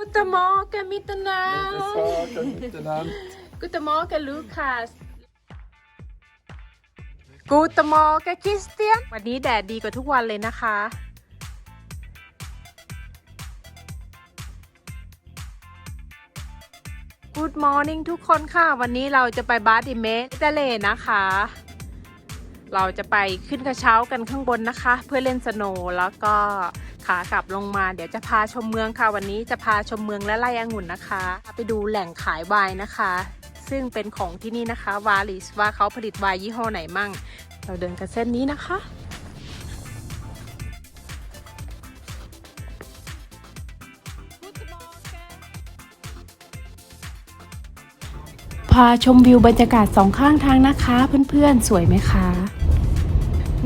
Guten Morgen miteinander. Sagen miteinander. Guten Morgen, Lukas. Guten Morgen, Christian. วันนี้แดดดีกว่าทุกวันเลยนะคะ Good morning ทุกคนค่ะ วันนี้เราจะไปบาร์ดิเมสทะเลนะคะ เราจะไปขึ้นกระเช้ากันข้างบนนะคะ เพื่อเล่นสโนว์แล้วก็ ขากลับลงมาเดี๋ยวจะพาชมเมืองค่ะ วันนี้จะพาชมเมืองและไร่องุ่นนะคะ ไปดูแหล่งขายไวน์นะคะ ซึ่งเป็นของที่นี่นะคะ วาลิสว่าเขาผลิตไวน์ยี่ห้อไหนมั่ง เราเดินกันเส้นนี้นะคะพาชมวิวบรรยากาศสองข้างทางนะคะ เพื่อนๆ สวยไหมคะ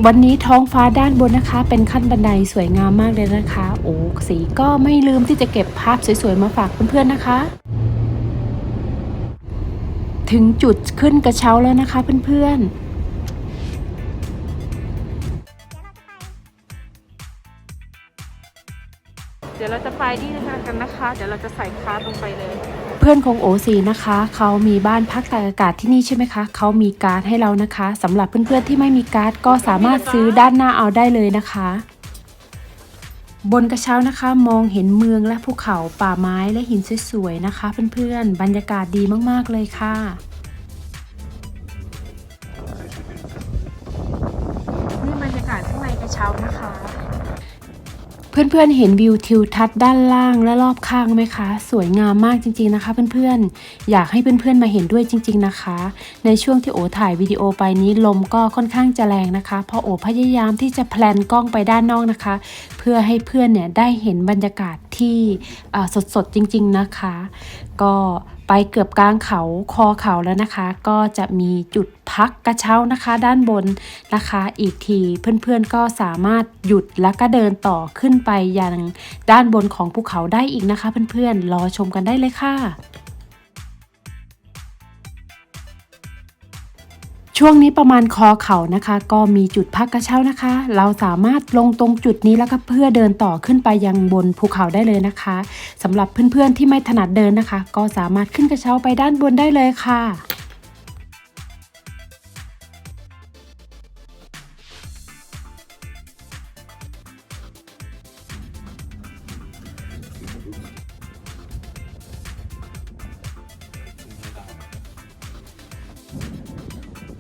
วันนี้ท้องฟ้าด้านบนนะคะ เป็นขั้นบันไดสวยงามมากเลยนะคะ โอ้สีก็ไม่ลืมที่จะเก็บภาพสวยๆมาฝากเพื่อนๆนะคะ ถึงจุดขึ้นกระเช้าแล้วนะคะเพื่อนๆเดี๋ยวเราจะไปที่นะคะกันนะคะ เดี๋ยวเราจะใส่คาร์ลงไปเลย เพื่อนของโอซีนะคะ เขามีบ้านพักตากอากาศที่นี่ใช่ไหมคะ เขามีการ์ดให้เรานะคะสำหรับเพื่อนๆที่ไม่มีการ์ดก็สามารถซื้อด้านหน้าเอาได้เลยนะคะ บนกระเช้านะคะมองเห็นเมืองและภูเขาป่าไม้และหินสวยๆนะคะ เพื่อนๆบรรยากาศดีมากๆเลยค่ะนี่บรรยากาศข้างในกระเช้านะคะ เพื่อนๆเห็นวิวทิวทัศน์ด้านล่างและรอบข้างไหมคะ สวยงามมากจริงๆนะคะ เพื่อนๆ อยากให้เพื่อนๆมาเห็นด้วยจริง ๆนะคะ ในช่วงที่โอถ่ายวิดีโอไปนี้ลมก็ค่อนข้างจะแรงนะคะ เพราะโอพยายามที่จะแพลนกล้องไปด้านนอกนะคะ เพื่อให้เพื่อนเนี่ยได้เห็นบรรยากาศที่สดๆจริง ๆนะคะ ก็ ไปเกือบกลางเขาคอเขาแล้วนะคะ ก็จะมีจุดพักกระเช้านะคะ ด้านบนนะคะ อีกทีเพื่อนๆก็สามารถหยุดแล้วก็เดินต่อขึ้นไปยังด้านบนของภูเขาได้อีกนะคะ เพื่อนๆรอชมกันได้เลยค่ะ ช่วงนี้ประมาณคอเขานะคะ ก็มีจุดพักกระเช้านะคะ เราสามารถลงตรงจุดนี้แล้วก็เพื่อเดินต่อขึ้นไปยังบนภูเขาได้เลยนะคะสำหรับเพื่อนๆที่ไม่ถนัดเดินนะคะ ก็สามารถขึ้นกระเช้าไปด้านบนได้เลยค่ะ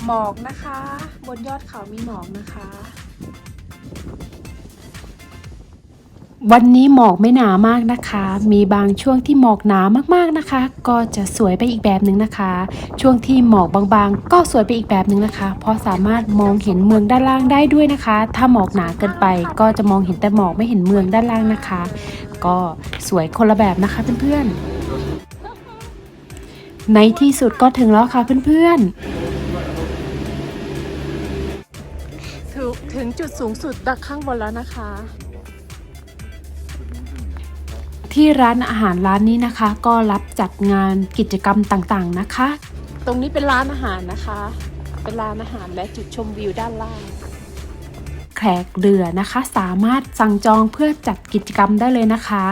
หมอกนะคะ บนยอดเขามีหมอกนะคะ วันนี้หมอกไม่หนามากนะคะ มีบางช่วงที่หมอกหนามากๆนะคะ ก็จะสวยไปอีกแบบหนึ่งนะคะ ช่วงที่หมอกบางๆ ก็สวยไปอีกแบบหนึ่งนะคะ เพราะสามารถมองเห็นเมืองด้านล่างได้ด้วยนะคะ ถ้าหมอกหนาเกินไป ก็จะมองเห็นแต่หมอกไม่เห็นเมืองด้านล่างนะคะ ก็สวยคนละแบบนะคะเพื่อนๆในที่สุดก็ถึงแล้วค่ะเพื่อนๆ จุดสูงสุดดักข้างบนแล้วนะคะ ที่ร้านอาหารร้านนี้นะคะ ก็รับจัดงานกิจกรรมต่างๆนะคะ ตรงนี้เป็นร้านอาหารนะคะ เป็นร้านอาหารและจุดชมวิวด้านล่างแขกเรือนะคะ สามารถสั่งจองเพื่อจัดกิจกรรมได้เลยนะคะ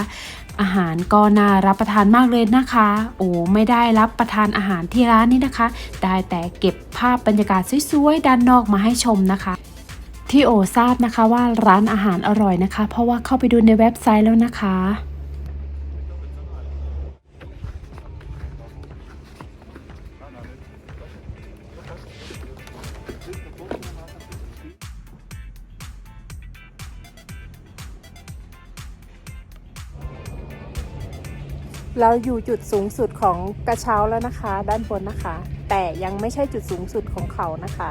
อาหารก็น่ารับประทานมากเลยนะคะ โอ้ไม่ได้รับประทานอาหารที่ร้านนี้นะคะ ได้แต่เก็บภาพบรรยากาศสวยๆด้านนอกมาให้ชมนะคะ ที่โอทราบนะคะว่าร้านอาหารอร่อยนะคะ เพราะว่าเข้าไปดูในเว็บไซต์แล้วนะคะ เราอยู่จุดสูงสุดของกระเช้าแล้วนะคะ ด้านบนนะคะ แต่ยังไม่ใช่จุดสูงสุดของเขานะคะ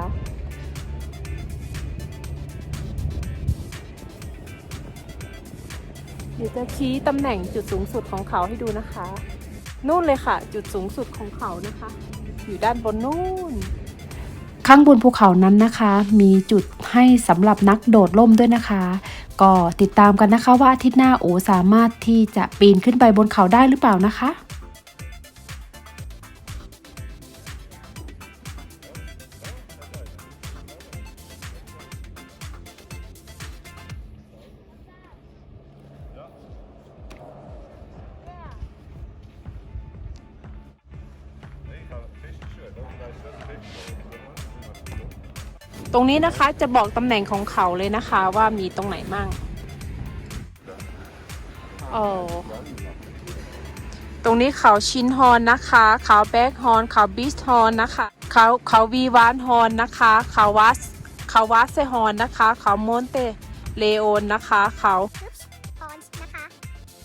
ดี๋ยวจะชี้ตำแหน่งจุดสูงสุดของเขาให้ดูนะคะ นู่นเลยค่ะ จุดสูงสุดของเขานะคะ อยู่ด้านบนนู่น ข้างบนภูเขานั้นนะคะ มีจุดให้สำหรับนักโดดร่มด้วยนะคะ ก็ติดตามกันนะคะว่าอาทิตย์หน้าโอสามารถที่จะปีนขึ้นไปบนเขาได้หรือเปล่านะคะ ตรงนี้นะคะจะบอกตำแหน่งของเขาเลยนะคะว่ามีตรงไหนมั่งโอ้ตรงนี้เขาชินฮอนนะคะ เขาแบกฮอนเขาบิสฮอนนะคะ เขาเขาวีวานฮอนนะคะ เขาวัสเขาวัสเซฮอนนะคะ เขามอนเตเลโอนนะคะ เขาฮอนนะคะ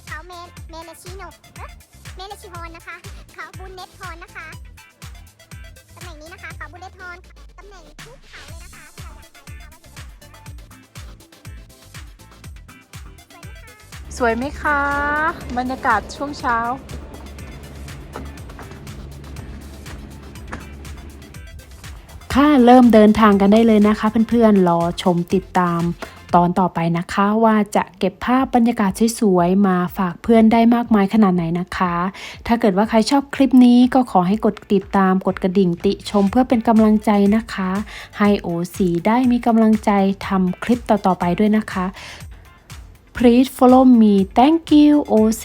เขาเมนเมเลชิโนเอ๊ะเมเลชิฮอนนะคะ เขาบุนเนตฮอนนะคะตำแหน่งนี้นะคะ เขาบุนเนตฮอนำแหน่งทุกเขาเลยนะคะที่เราอยากไปนะคะว่าอยู่ตรงไหนสวยไหมคะสวยไหมคะ บรรยากาศช่วงเช้า ค่ะเริ่มเดินทางกันได้เลยนะคะเพื่อนๆ รอชมติดตาม ตอนต่อไปนะคะว่าจะเก็บภาพบรรยากาศสวยๆมาฝากเพื่อนได้มากมายขนาดไหนนะคะ ถ้าเกิดว่าใครชอบคลิปนี้ก็ขอให้กดติดตามกดกระดิ่งติชมเพื่อเป็นกำลังใจนะคะ ให้โอสีได้มีกำลังใจทำคลิปต่อๆไปด้วยนะคะ Please follow me thank you OC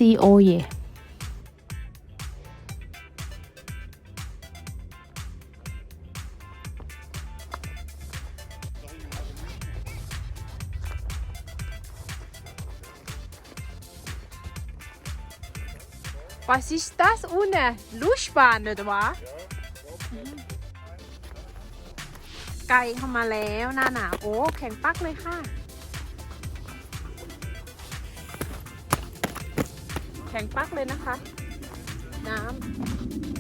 Was ist das ohne Luschbahn nicht was ไก่เข้ามาแล้วหน้าหนาวโอ้แข็งปักเลยค่ะ แข็งปักเลยนะคะ น้ำ